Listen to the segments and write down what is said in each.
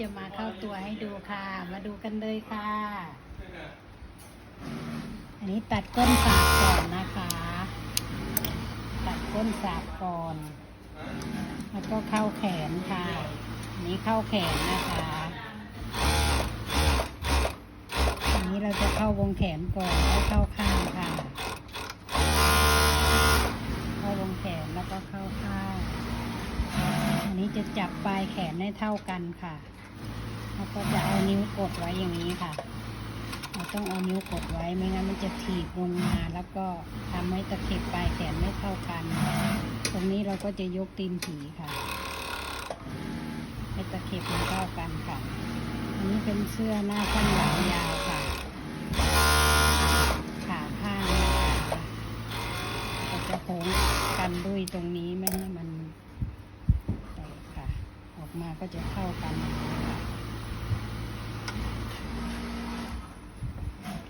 จะมาเข้าตัวให้ดูค่ะ มาดูกันเลยค่ะ อันนี้ตัดก้นสากก่อนนะคะ ตัดก้นสากก่อน แล้วก็เข้าแขนค่ะ อันนี้เข้าแขนนะคะอันนี้เราจะเข้าวงแขนก่อนแล้วเข้าข้างค่ะ เข้าวงแขนแล้วก็เข้าข้างอันนี้จะจับปลายแขนให้เท่ากันค่ะ แล้วก็จะเอานิ้วกดไว้อย่างนี้ค่ะ เราต้องเอานิ้วกดไว้ไม่งั้นมันจะถีบลงมาแล้วก็ทำให้ตะเข็บปลายแขนไม่เท่ากัน ตรงนี้เราก็จะยกตีนผีค่ะ ให้ตะเข็บมันเท่ากันค่ะ อันนี้เป็นเสื้อหน้าสั้นหลังยาวค่ะ ขาข้างนะคะก็จะโค้งกันด้วยตรงนี้ไม่ให้มันค่ะออกมาก็จะเข้ากันค่ะ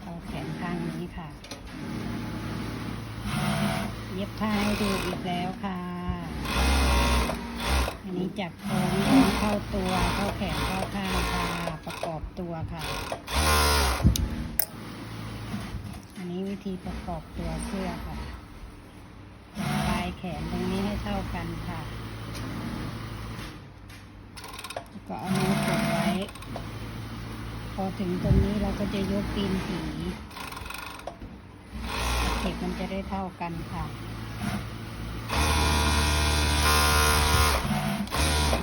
เข้าแขนข้างนี้ค่ะ เย็บผ้าให้ดูอีกแล้วค่ะ อันนี้จากโค้งโค้งเข้าตัวเข้าแขนเข้าข้างค่ะ ประกอบตัวค่ะ อันนี้วิธีประกอบตัวเสื้อค่ะปลายแขนตรงนี้ให้เท่ากันค่ะก็เอานิ้วกดไว้ พอถึงตรงนี้เราก็จะยกตีนผี เข็บมันจะได้เท่ากันค่ะ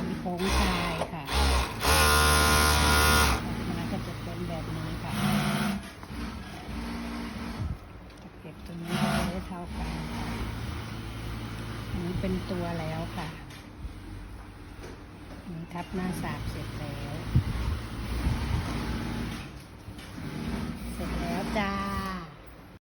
มีโค้งชายค่ะมันก็จะเป็นแบบนี้ค่ะเก็บตรงนี้จะได้เท่ากันค่ะอันนี้เป็นตัวแล้วค่ะอันนี้ทับหน้าสากเสร็จแล้ว